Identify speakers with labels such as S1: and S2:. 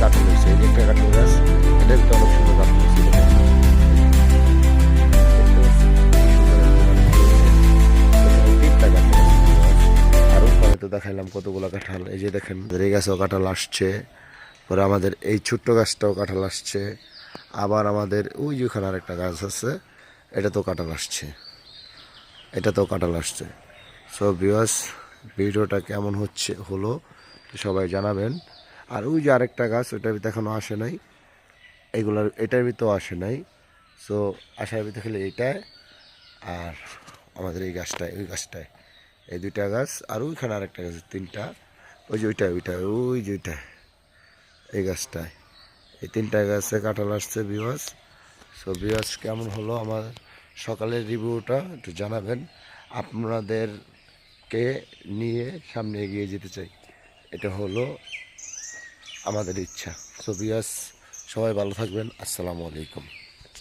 S1: কাটি একটা গাছ এটা অনেক সুন্দর তো দেখাইলাম কতগুলো কাঁঠাল এই যে দেখেন এই গাছেও কাঁঠাল আসছে পরে আমাদের এই ছোট্ট গাছটাও কাঁঠাল আসছে আবার আমাদের ওই যেখানে আরেকটা গাছ আছে এটা তো কাঁঠাল আসছে এটা তো কাঁঠাল আসছে সো বিওয়াস ভিডিওটা কেমন হচ্ছে হলো সবাই জানাবেন আর ওই যে আরেকটা গাছ ওটার ভিতরে এখনও আসে নাই। এগুলার, এটার ভিতরেও আসে নাই। সো আসার ভিতরে খেলে এইটায় আর আমাদের এই গাছটায়, ওই গাছটায়। এই দুইটা গাছ আর ওইখানে আরেকটা গাছ, তিনটা। ওই যে ওইটা ওইটা ওই যে ওইটা এই গাছটায়। এই তিনটা গাছে কাঁঠাল আসছে বিওয়াস সো বিওয়াস কেমন হলো আমার সকালের রিভিউটা একটু জানাবেন। আপনাদেরকে নিয়ে সামনে এগিয়ে যেতে চাই। এটা হলো আমাদের ইচ্ছা। সো বিয়াস সবাই ভালো থাকবেন। আসসালামু আলাইকুম।